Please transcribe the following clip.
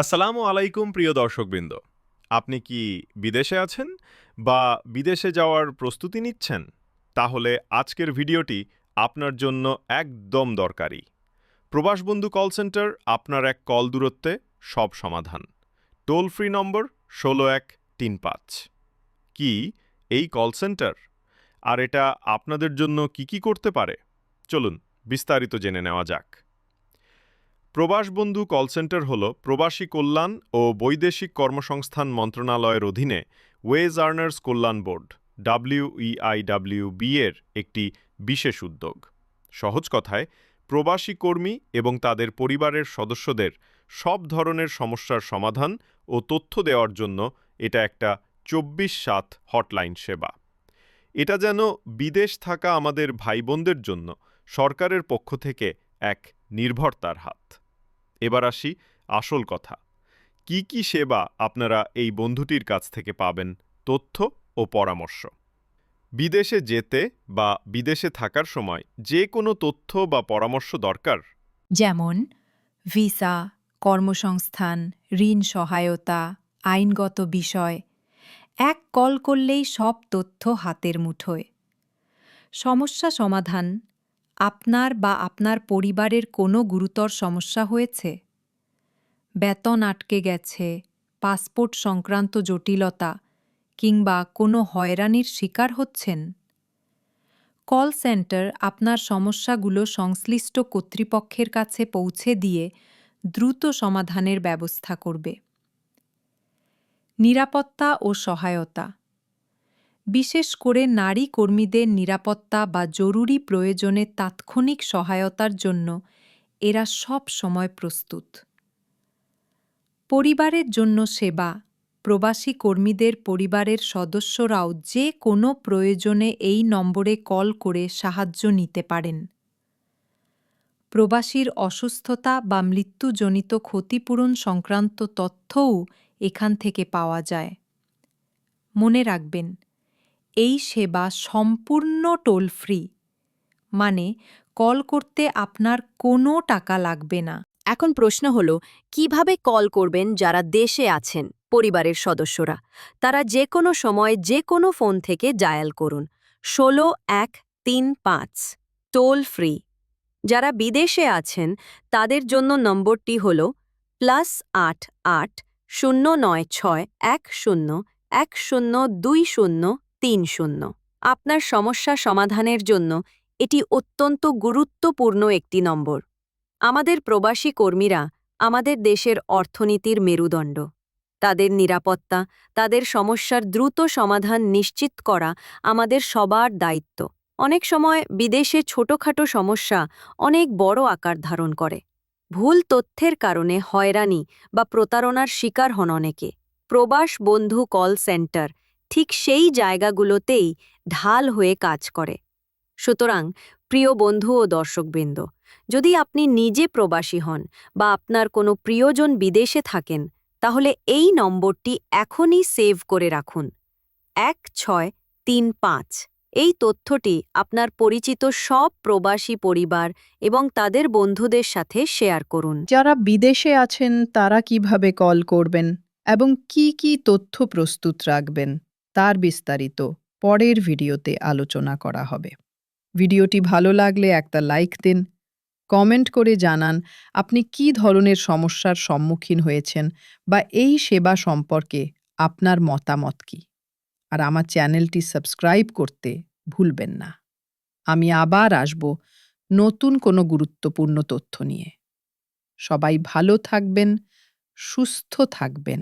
আসসালামু আলাইকুম, প্রিয় দর্শকবৃন্দ। আপনি কি বিদেশে আছেন বা বিদেশে যাওয়ার প্রস্তুতি নিচ্ছেন? তাহলে আজকের ভিডিওটি আপনার জন্য একদম দরকারি। প্রবাসবন্ধু কল সেন্টার, আপনার এক কল দূরত্বে সব সমাধান। টোল ফ্রি নম্বর ষোলো এক তিন পাঁচ। কি এই কল সেন্টার? আর এটা আপনাদের জন্য কি কি করতে পারে? চলুন বিস্তারিত জেনে নেওয়া যাক। প্রবাসবন্ধু কল সেন্টার হল প্রবাসী কল্যাণ ও বৈদেশিক কর্মসংস্থান মন্ত্রণালয়ের অধীনে ওয়েজ আর্নার্স কল্যাণ বোর্ড ডাব্লিউইআইডাব্লিউবি এর একটি বিশেষ উদ্যোগ। সহজ কথায়, প্রবাসী কর্মী এবং তাদের পরিবারের সদস্যদের সব ধরনের সমস্যার সমাধান ও তথ্য দেওয়ার জন্য এটা একটা চব্বিশ সাত হটলাইন সেবা। এটা যেন বিদেশ থাকা আমাদের ভাই বোনদের জন্য সরকারের পক্ষ থেকে এক নির্ভরতার হাত। এবার আসি আসল কথা। কি কি সেবা আপনারা এই বন্ধুটির কাছ থেকে পাবেন, তথ্য ও পরামর্শ। বিদেশে যেতে বা বিদেশে থাকার সময় যে কোনো তথ্য বা পরামর্শ দরকার? যেমন, ভিসা, কর্মসংস্থান, ঋণ সহায়তা, আইনগত বিষয়, এক কল করলেই সব তথ্য হাতের মুঠোয়। সমস্যা সমাধান আপনার বা আপনার পরিবারের কোনো গুরুতর সমস্যা হয়েছে? বেতন আটকে গেছে, পাসপোর্ট সংক্রান্ত জটিলতা, কিংবা কোনো হয়রানির শিকার হচ্ছেন? কল সেন্টার আপনার সমস্যাগুলো সংশ্লিষ্ট কর্তৃপক্ষের কাছে পৌঁছে দিয়ে দ্রুত সমাধানের ব্যবস্থা করবে। নিরাপত্তা ও সহায়তা বিশেষ করে নারী কর্মীদের নিরাপত্তা বা জরুরি প্রয়োজনে তাৎক্ষণিক সহায়তার জন্য এরা সব সময় প্রস্তুত। পরিবারের জন্য সেবা, প্রবাসী কর্মীদের পরিবারের সদস্যরাও যে কোনো প্রয়োজনে এই নম্বরে কল করে সাহায্য নিতে পারেন। প্রবাসীর অসুস্থতা বা মৃত্যুজনিত ক্ষতিপূরণ সংক্রান্ত তথ্যও এখান থেকে পাওয়া যায়। মনে রাখবেন এই সেবা সম্পূর্ণ টোল ফ্রি মানে কল করতে আপনার কোনো টাকা লাগবে না। এখন প্রশ্ন হলো, কীভাবে কল করবেন যারা দেশে আছেন, পরিবারের সদস্যরা? তারা যে কোনো সময় যে কোনো ফোন থেকে ডায়াল করুন। ষোলো, এক, তিন, পাঁচ। টোল ফ্রি যারা বিদেশে আছেন, তাদের জন্য নম্বরটি হল প্লাস আট আট, শূন্য নয়, ছয়, এক, শূন্য এক, শূন্য, দুই, শূন্য তিন শূন্য আপনার সমস্যা সমাধানের জন্য এটি অত্যন্ত গুরুত্বপূর্ণ একটি নম্বর। আমাদের প্রবাসী কর্মীরা আমাদের দেশের অর্থনীতির মেরুদণ্ড। তাদের নিরাপত্তা, তাদের সমস্যার দ্রুত সমাধান নিশ্চিত করা আমাদের সবার দায়িত্ব। অনেক সময় বিদেশে ছোটখাটো সমস্যা অনেক বড় আকার ধারণ করে। ভুল তথ্যের কারণে হয়রানি বা প্রতারণার শিকার হন অনেকে। প্রবাস বন্ধু কল সেন্টার ঠিক সেই জায়গাগুলোতেই ঢাল হয়ে কাজ করে। সুতরাং, প্রিয় বন্ধু ও দর্শকবৃন্দ, যদি আপনি নিজে প্রবাসী হন বা আপনার কোনো প্রিয়জন বিদেশে থাকেন, তাহলে এই নম্বরটি এখনই সেভ করে রাখুন। এক ছয় তিন পাঁচ। এই তথ্যটি আপনার পরিচিত সব প্রবাসী পরিবার এবং তাদের বন্ধুদের সাথে শেয়ার করুন। যারা বিদেশে আছেন, তারা কীভাবে কল করবেন এবং কি কি তথ্য প্রস্তুত রাখবেন? তার বিস্তারিত পরের ভিডিওতে আলোচনা করা হবে। ভিডিওটি ভালো লাগলে একটা লাইক দিন, কমেন্ট করে জানান আপনি কি ধরনের সমস্যার সম্মুখীন হয়েছেন বা এই সেবা সম্পর্কে আপনার মতামত কি? আর আমার চ্যানেলটি সাবস্ক্রাইব করতে ভুলবেন না। আমি আবার আসব নতুন কোনো গুরুত্বপূর্ণ তথ্য নিয়ে। সবাই ভালো থাকবেন, সুস্থ থাকবেন।